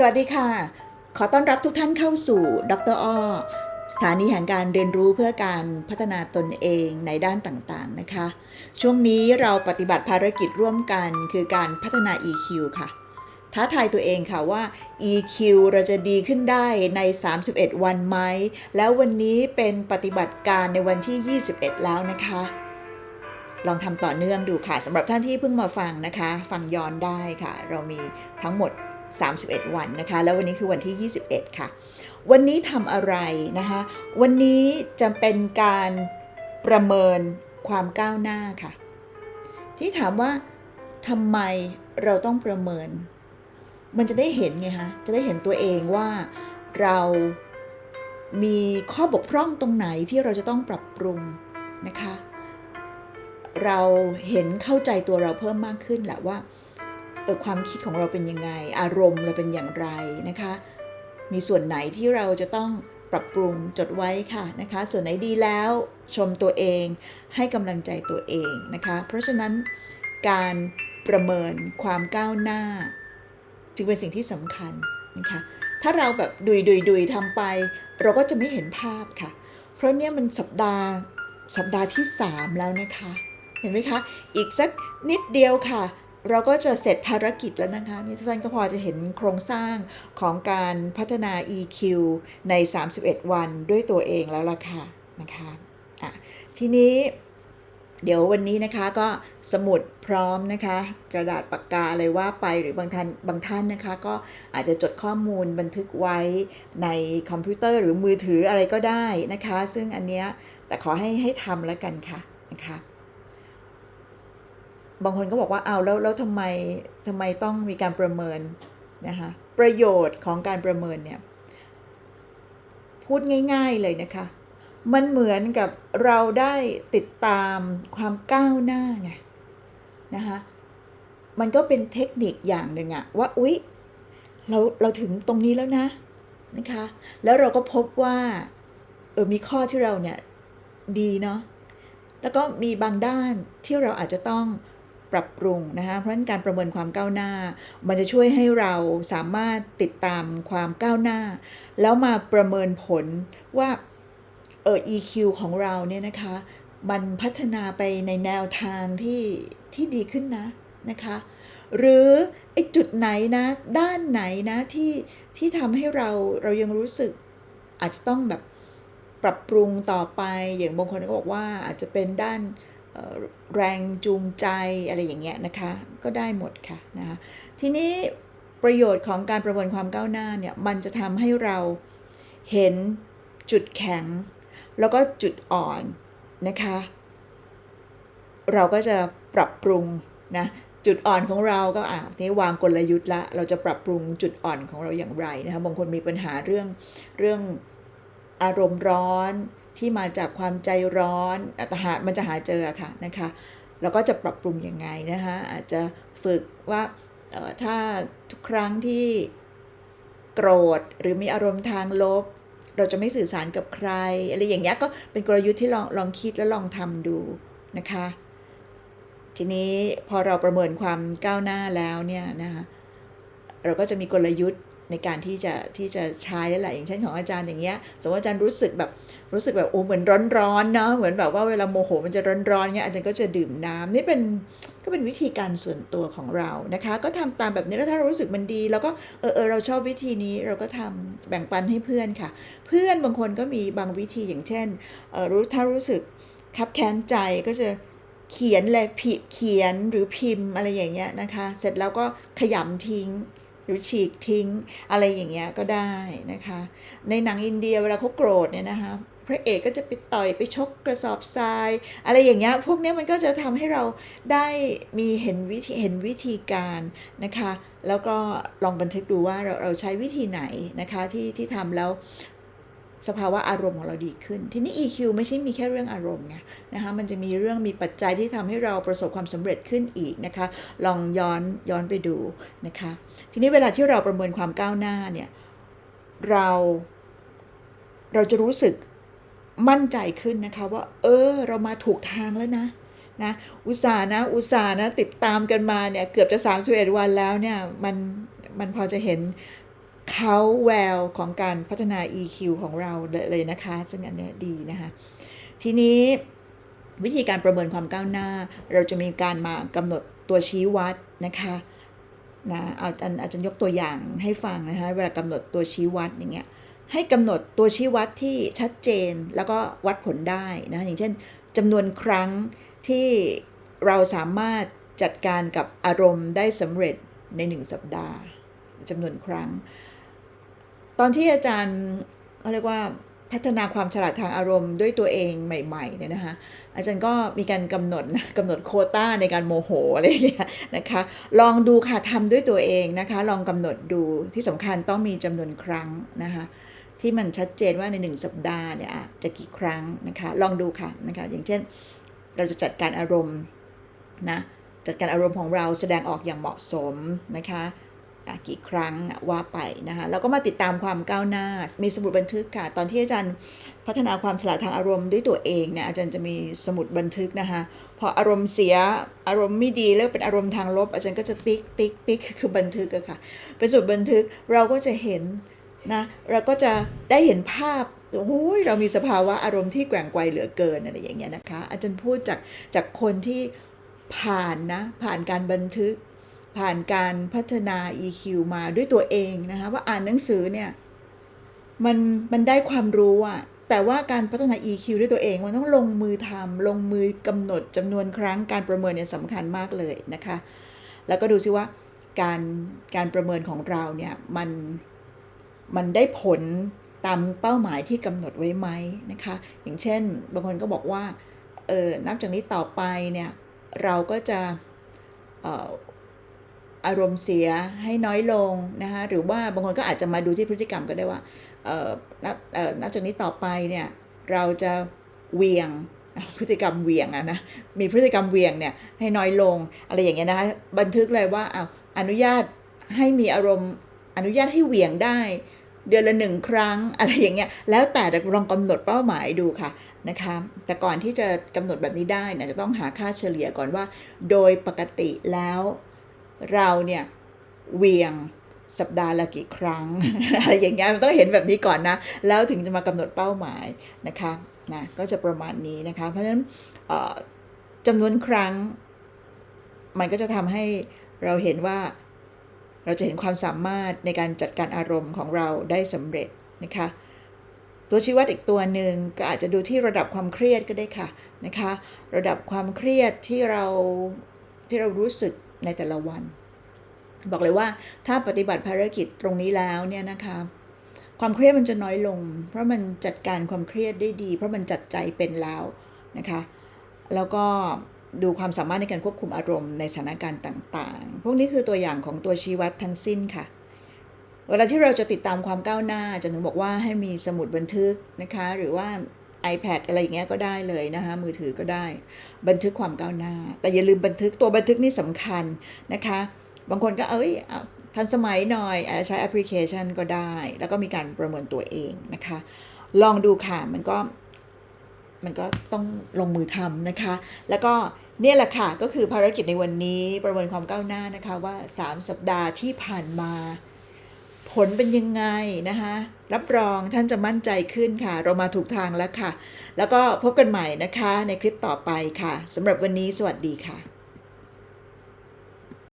สวัสดีค่ะ ขอต้อนรับทุกท่านเข้าสู่ ดรอ้อสถานีแห่งการเรียนรู้เพื่อการพัฒนาตนเองในด้านต่างๆนะคะ ช่วงนี้เราปฏิบัติภารกิจร่วมกันคือการพัฒนา EQ ค่ะ ท้าทายตัวเองค่ะว่า EQ เราจะดีขึ้นได้ใน 31 วันไหม แล้ววันนี้เป็นปฏิบัติการในวันที่ 21 แล้วนะคะ ลองทำต่อเนื่องดูค่ะสำหรับท่านที่เพิ่งมาฟังนะคะ ฟังย้อนได้ค่ะ เรามีทั้งหมด 31 วันนะคะ แล้ววันนี้คือวันที่ 21 ค่ะ วันนี้ทำอะไรนะคะ วันนี้จะเป็นการประเมินความก้าวหน้าค่ะ ที่ถามว่าทำไมเราต้องประเมิน มันจะได้เห็นไงคะจะได้เห็นตัวเองว่าเรามีข้อบกพร่องตรงไหนที่เราจะต้องปรับปรุงนะคะ เราเห็นเข้าใจตัวเราเพิ่มมากขึ้นแหละว่า ออความคิดของเราเป็นยังไง อารมณ์เราเป็นอย่างไรนะคะ มีส่วนไหนที่เราจะต้องปรับปรุงจดไว้ค่ะนะคะ ส่วนไหนดีแล้วชมตัวเองให้กำลังใจตัวเองนะคะ เพราะฉะนั้นการประเมินความก้าวหน้า จึงเป็นสิ่งที่สำคัญนะคะ ถ้าเราแบบดุยดุยดุยทำไป เราก็จะไม่เห็นภาพค่ะ เพราะเนี่ยมันสัปดาห์สัปดาห์ที่ 3 แล้วนะคะ เห็นไหมคะ อีกสักนิดเดียวค่ะ เราก็จะเสร็จภารกิจแล้วนะคะนี่ทุกท่านก็พอจะเห็นโครงสร้างของการพัฒนา EQ ใน 31 วันด้วยตัวเองแล้วล่ะค่ะนะคะะทีนี้เดี๋ยววันนี้นะคะก็สมุดพร้อมนะคะ กระดาษปากกาอะไรว่าไปหรือบางท่านบางท่านนะคะ ก็อาจจะจดข้อมูลบันทึกไว้ในคอมพิวเตอร์หรือมือถืออะไรก็ได้นะคะ ซึ่งอันเนี้ยแต่ขอให้ให้ทำแล้วกันค่ะนะคะ บางคนก็บอกว่าเอาแล้วแล้วทำไมทำไมต้องมีการประเมินนะคะประโยชน์ของการประเมินเนี่ยพูดง่ายๆเลยนะคะ มันเหมือนกับเราได้ติดตามความก้าวหน้าไงนะคะมันก็เป็นเทคนิคอย่างหนึ่งอะว่าอุ๊ยเราเราถึงตรงนี้แล้วนะนะคะแล้วเราก็พบว่าเออมีข้อที่เราเนี่ยดีเนาะแล้วก็มีบางด้านที่เราอาจจะต้อง ปรับปรุงนะคะเพราะฉะนั้นการประเมินความก้าวหน้า มันจะช่วยให้เราสามารถติดตามความก้าวหน้า แล้วมาประเมินผลว่าเออ EQ ของเราเนี่ยนะคะมันพัฒนาไปในแนวทางที่ที่ดีขึ้นนะนะคะหรือไอ้จุดไหนนะด้านไหนนะที่ที่ทำให้เราเรายังรู้สึกอาจจะต้องแบบปรับปรุงต่อไปอย่างบางคนก็บอกว่าอาจจะเป็นด้าน แรงจูงใจอะไรอย่างเงี้ยนะคะ ก็ได้หมดค่ะนะคะทีนี้ประโยชน์ของการประเมินความก้าวหน้าเนี่ยมันจะทำให้เราเห็นจุดแข็ง แล้วก็จุดอ่อนนะคะ เราก็จะปรับปรุงนะจุดอ่อนของเราก็อะนี่วางกลยุทธ์ละ เราจะปรับปรุงจุดอ่อนของเราอย่างไรนะคะบางคนมีปัญหาเรื่องเรื่องอารมณ์ร้อน ที่มาจากความใจร้อนแต่หามันจะหาเจอค่ะนะคะเราก็จะปรับปรุงยังไงนะคะอาจจะฝึกว่าถ้าทุกครั้งที่โกรธหรือมีอารมณ์ทางลบ เราจะไม่สื่อสารกับใครอะไรอย่างเงี้ยก็เป็นกลยุทธ์ที่ลองลองคิดแล้วลองทำดูนะคะ ทีนี้พอเราประเมินความก้าวหน้าแล้วเนี่ยนะคะเราก็จะมีกลยุทธ์ ในการที่จะที่จะใช้แล้แหละอย่างเช่นของอาจารย์อย่างเงี้ยสมมติอาจารย์รู้สึกแบบรู้สึกแบบโอ้เหมือนร้อนๆเนาะเหมือนแบบว่าเวลาโมโหมันจะร้อนๆเงี้ยอาจารย์ก็จะดื่มน้ำนี่เป็นก็เป็นวิธีการส่วนตัวของเรานะคะ ก็ทำตามแบบนี้แล้วถ้าเรารู้สึกมันดีเราก็เออเออเราชอบวิธีนี้เราก็ทำแบ่งปันให้เพื่อนค่ะ เพื่อนบางคนก็มีบางวิธีอย่างเช่นเออรู้ถ้ารู้สึกคับแค้นใจก็จะเขียนเลยพิเขียนหรือพิมพ์อะไรอย่างเงี้ยนะคะ เสร็จแล้วก็ขยำทิ้ง หรือฉีกทิ้ง อะไรอย่างเงี้ยก็ได้นะคะ ในหนังอินเดียเวลาเขาโกรธเนี่ยนะคะพระเอกก็จะไปต่อยไปชกกระสอบทราย อะไรอย่างเงี้ยพวกเนี้ยมันก็จะทำให้เราได้มีเห็นวิธีเห็นวิธีการนะคะ แล้วก็ลองบันทึกดูว่าเราเราใช้วิธีไหนนะคะที่ที่ทำแล้ว สภาวะอารมณ์ของเราดีขึ้น ทีนี้ EQ ไม่ใช่มีแค่เรื่องอารมณ์ไงนะคะมันจะมีเรื่องมีปัจจัยที่ทำให้เราประสบความสำเร็จขึ้นอีกนะคะ ลองย้อนย้อนไปดูนะคะ ทีนี้เวลาที่เราประเมินความก้าวหน้าเนี่ยเราเราจะรู้สึกมั่นใจขึ้นนะคะว่า เออ เรามาถูกทางแล้วนะนะอุตส่าห์นะอุตส่าห์นะติดตามกันมาเนี่ยเกือบจะ 31 วันแล้วเนี่ยมันมันพอจะเห็น เขาแววของการพัฒนา EQ ของเราเลยนะคะ ซึ่งอันเนี้ยดีนะคะ ทีนี้วิธีการประเมินความก้าวหน้า เราจะมีการมากำหนดตัวชี้วัดนะคะนะเอาอาจารย์อาจารย์ยกตัวอย่างให้ฟังนะคะเวลากำหนดตัวชี้วัดอย่างเงี้ยให้กำหนดตัวชี้วัดที่ชัดเจนแล้วก็วัดผลได้นะอย่างเช่นจำนวนครั้งที่เราสามารถจัดการกับอารมณ์ได้สำเร็จในหนึ่งสัปดาห์จำนวนครั้ง ตอนที่อาจารย์เขาเรียกว่าพัฒนาความฉลาดทางอารมณ์ด้วยตัวเองใหม่ๆเนี่ยนะคะอาจารย์ก็มีการกำหนดนะกำหนดโคต้าในการโมโหอะไรอย่างเงี้ยนะคะลองดูค่ะทำด้วยตัวเองนะคะลองกำหนดดูที่สำคัญต้องมีจำนวนครั้งนะคะที่มันชัดเจนว่าในหนึ่งสัปดาห์เนี่ยะจะกี่ครั้งนะคะลองดูค่ะนะคะอย่างเช่น เราจะจัดการอารมณ์นะจัดการอารมณ์ของเราแสดงออกอย่างเหมาะสมนะคะ กี่ครั้งว่าไปนะคะแล้วก็มาติดตามความก้าวหน้า มีสมุดบันทึกค่ะ ตอนที่อาจารย์พัฒนาความฉลาดทางอารมณ์ด้วยตัวเองเนี่ยอาจารย์จะมีสมุดบันทึกนะคะพออารมณ์เสียอารมณ์ไม่ดีเริ่มเป็นอารมณ์ทางลบ อาจารย์ก็จะติ๊กติ๊กติ๊กคือบันทึกอะค่ะเป็นสมุดบันทึกเราก็จะเห็นนะเราก็จะได้เห็นภาพโอ้ยเรามีสภาวะอารมณ์ที่แกว่งไกวเหลือเกินอะไรอย่างเงี้ยนะคะ อาจารย์พูดจากจากคนที่ผ่านนะผ่านการบันทึก ผ่านการพัฒนา EQ มาด้วยตัวเองนะคะว่าอ่านหนังสือเนี่ยมันมันได้ความรู้อะแต่ว่าการพัฒนา EQ ด้วยตัวเองมันต้องลงมือทำลงมือกำหนดจำนวนครั้งการประเมินเนี่ยสำคัญมากเลยนะคะ แล้วก็ดูซิว่าการการประเมินของเราเนี่ยมันมันได้ผลตามเป้าหมายที่กำหนดไว้ไหมนะคะ อย่างเช่น บางคนก็บอกว่าเออนับจากนี้ต่อไปเนี่ยเราก็จะเอารมณ์เสียให้น้อยลงนะคะหรือว่าบางคนก็อาจจะมาดูที่พฤติกรรมก็ได้ว่านับนับจากนี้ต่อไปเนี่ยเราจะเวียงพฤติกรรมเวียงอะนะมีพฤติกรรมเวียงเนี่ยให้น้อยลงอะไรอย่างเงี้ยนะคะบันทึกเลยว่าเอาอนุญาตให้มีอารมณ์อนุญาตให้เวียงได้ เดือนละหนึ่งครั้งอะไรอย่างเงี้ยแล้วแต่จะลองกำหนดเป้าหมายดูค่ะนะคะแต่ก่อนที่จะกำหนดแบบนี้ได้เนะจะต้องหาค่าเฉลี่ยก่อนว่า โดยปกติแล้ว เราเนี่ยเวียงสัปดาห์ละกี่ครั้งอะไรอย่างเงี้ยมันต้องเห็นแบบนี้ก่อนนะ แล้วถึงจะมากำหนดเป้าหมายนะคะนะก็จะประมาณนี้นะคะ เพราะฉะนั้นจำนวนครั้ง มันก็จะทำให้เราเห็นว่าเราจะเห็นความสามารถในการจัดการอารมณ์ของเราได้สำเร็จนะคะ ตัวชี้วัดอีกตัวหนึ่งก็อาจจะดูที่ระดับความเครียดก็ได้ค่ะนะคะ ระดับความเครียดที่เราที่เรารู้สึก ในแต่ละวัน บอกเลยว่าถ้าปฏิบัติภารกิจตรงนี้แล้วเนี่ยนะคะความเครียดมันจะน้อยลง เพราะมันจัดการความเครียดได้ดี เพราะมันจัดใจเป็นแล้วนะคะ แล้วก็ดูความสามารถในการควบคุมอารมณ์ในสถานการณ์ต่างๆ พวกนี้คือตัวอย่างของตัวชี้วัดทั้งสิ้นค่ะ เวลาที่เราจะติดตามความก้าวหน้าจะถึงบอกว่าให้มีสมุดบันทึกนะคะ หรือว่า iPad อะไรอย่างเงี้ยก็ได้เลยนะคะมือถือก็ได้ บันทึกความก้าวหน้า แต่อย่าลืมบันทึกตัวบันทึกนี่สำคัญนะคะ บางคนก็เอ้ยเอาทันสมัยหน่อยอาจจะใช้แอปพลิเคชันก็ได้ แล้วก็มีการประเมินตัวเองนะคะ ลองดูค่ะมันก็มันก็ต้องลงมือทำนะคะ แล้วก็เนี่ยแหละค่ะ ก็คือภารกิจในวันนี้ประเมินความก้าวหน้านะคะว่า 3 สัปดาห์ที่ผ่านมา ผลเป็นยังไงนะคะ รับรองท่านจะมั่นใจขึ้นค่ะ เรามาถูกทางแล้วค่ะ แล้วก็พบกันใหม่นะคะในคลิปต่อไปค่ะสำหรับวันนี้สวัสดีค่ะ